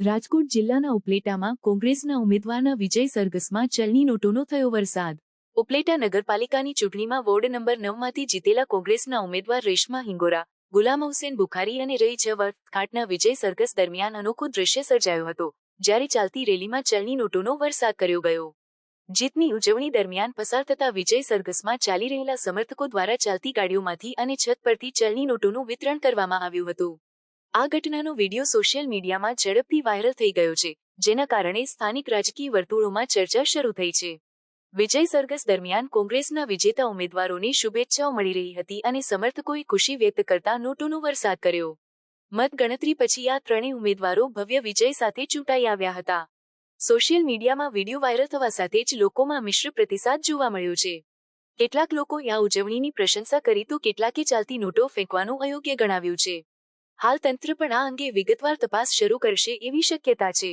રાજકોટ જિલ્લાના ઉપલેટામાં કોંગ્રેસના ઉમેદવારના વિજય સરઘસમાં ચલણી નોટોનો થયો વરસાદ. ઉપલેટા નગરપાલિકાની ચૂંટણીમાં વોર્ડ નંબર નવમાંથી જીતેલા કોંગ્રેસના ઉમેદવાર રેશમા હિંગોરા, ગુલામ હુસેન બુખારી અને રહી જવર ઘાટના વિજય સરઘસ દરમિયાન અનોખો દ્રશ્ય સર્જાયો હતો, જ્યારે ચાલતી રેલીમાં ચલણી નોટોનો વરસાદ કર્યો ગયો. જીતની ઉજવણી દરમિયાન પસાર થતા વિજય સરઘસમાં ચાલી રહેલા સમર્થકો દ્વારા ચાલતી ગાડીઓમાંથી અને છત પરથી ચલણી નોટોનું વિતરણ કરવામાં આવ્યું હતું. આ ઘટનાનો વીડિયો સોશિયલ મીડિયામાં ઝડપથી વાયરલ થઈ ગયો છે, જેના કારણે સ્થાનિક રાજકીય વર્તુળોમાં ચર્ચા શરૂ થઈ છે. વિજય સરઘસ દરમિયાન કોંગ્રેસના વિજેતા ઉમેદવારોને શુભેચ્છાઓ મળી રહી હતી અને સમર્થકોએ ખુશી વ્યક્ત કરતા નોટોનો વરસાદ કર્યો. મતગણતરી પછી આ ત્રણેય ઉમેદવારો ભવ્ય વિજય સાથે ચૂંટાઈ આવ્યા હતા. સોશિયલ મીડિયામાં વીડિયો વાયરલ થવા સાથે જ લોકોમાં મિશ્ર પ્રતિસાદ જોવા મળ્યો છે. કેટલાક લોકોએ આ ઉજવણીની પ્રશંસા કરી તો કેટલાકે ચાલતી નોટો ફેંકવાનું અયોગ્ય ગણાવ્યું છે. હાલ તંત્ર પણ આ અંગે વિગતવાર તપાસ શરૂ કરશે એવી શક્યતા છે.